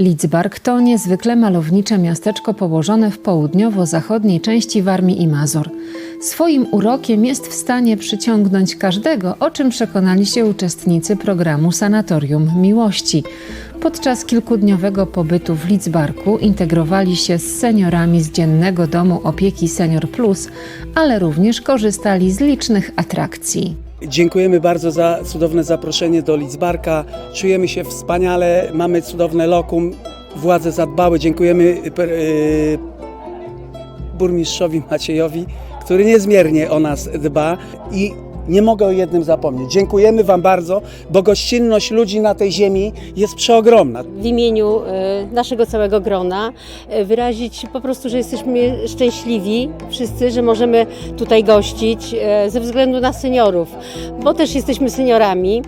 Lidzbark to niezwykle malownicze miasteczko położone w południowo-zachodniej części Warmii i Mazur. Swoim urokiem jest w stanie przyciągnąć każdego, o czym przekonali się uczestnicy programu Sanatorium Miłości. Podczas kilkudniowego pobytu w Lidzbarku integrowali się z seniorami z Dziennego Domu Opieki Senior Plus, ale również korzystali z licznych atrakcji. Dziękujemy bardzo za cudowne zaproszenie do Lidzbarka. Czujemy się wspaniale, mamy cudowne lokum. Władze zadbały. Dziękujemy per- y, burmistrzowi Maciejowi, który niezmiernie o nas dba i nie mogę o jednym zapomnieć. Dziękujemy Wam bardzo, bo gościnność ludzi na tej ziemi jest przeogromna. w imieniu e, naszego całego grona e, wyrazić po prostu, że jesteśmy szczęśliwi wszyscy, że możemy tutaj gościć e, ze względu na seniorów, bo też jesteśmy seniorami.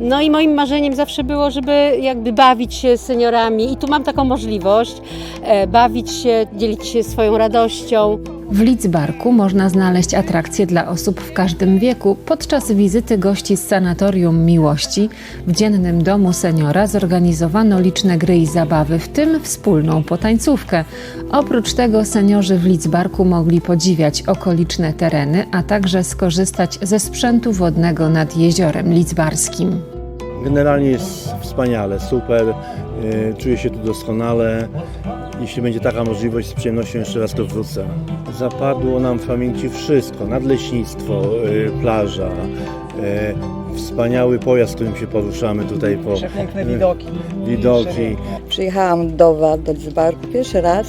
No i moim marzeniem zawsze było, żeby jakby bawić się z seniorami i tu mam taką możliwość, bawić się, dzielić się swoją radością. W Lidzbarku można znaleźć atrakcje dla osób w każdym wieku. Podczas wizyty gości z Sanatorium Miłości w Dziennym Domu Seniora zorganizowano liczne gry i zabawy, w tym wspólną potańcówkę. Oprócz tego seniorzy w Lidzbarku mogli podziwiać okoliczne tereny, a także skorzystać ze sprzętu wodnego nad jeziorem lidzbarskim. Generalnie jest wspaniale, super, yy, czuję się tu doskonale. Jeśli będzie taka możliwość, z przyjemnością jeszcze raz tu wrócę. Zapadło nam w pamięci wszystko, nadleśnictwo, yy, plaża, yy, wspaniały pojazd, którym się poruszamy tutaj po Przepiękne widoki. widoki. Przyjechałam do Dzbarku pierwszy raz.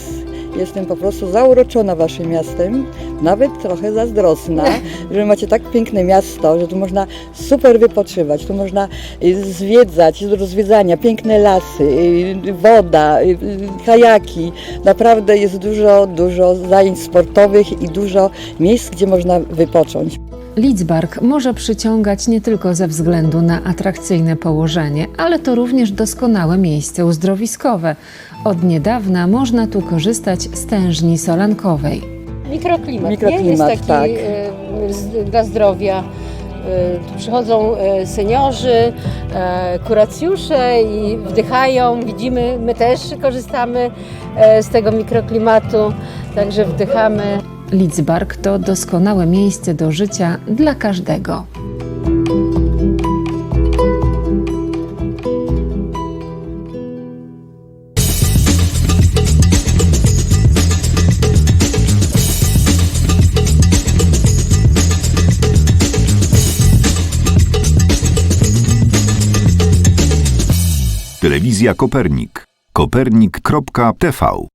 Jestem po prostu zauroczona Waszym miastem, nawet trochę zazdrosna, że macie tak piękne miasto, że tu można super wypoczywać, tu można y, zwiedzać, jest do zwiedzania, piękne lasy, y, woda, y, kajaki. Naprawdę jest dużo, dużo zajęć sportowych i dużo miejsc, gdzie można wypocząć. Lidzbark może przyciągać nie tylko ze względu na atrakcyjne położenie, ale to również doskonałe miejsce uzdrowiskowe. Od niedawna można tu korzystać z tężni solankowej. Mikroklimat, Mikroklimat, nie? jest taki tak. e, dla zdrowia. E, Tu przychodzą e, seniorzy, kuracjusze i wdychają. Widzimy, my też korzystamy z tego mikroklimatu, także wdychamy. Lidzbark to doskonałe miejsce do życia dla każdego. Telewizja Kopernik. Kopernik.tv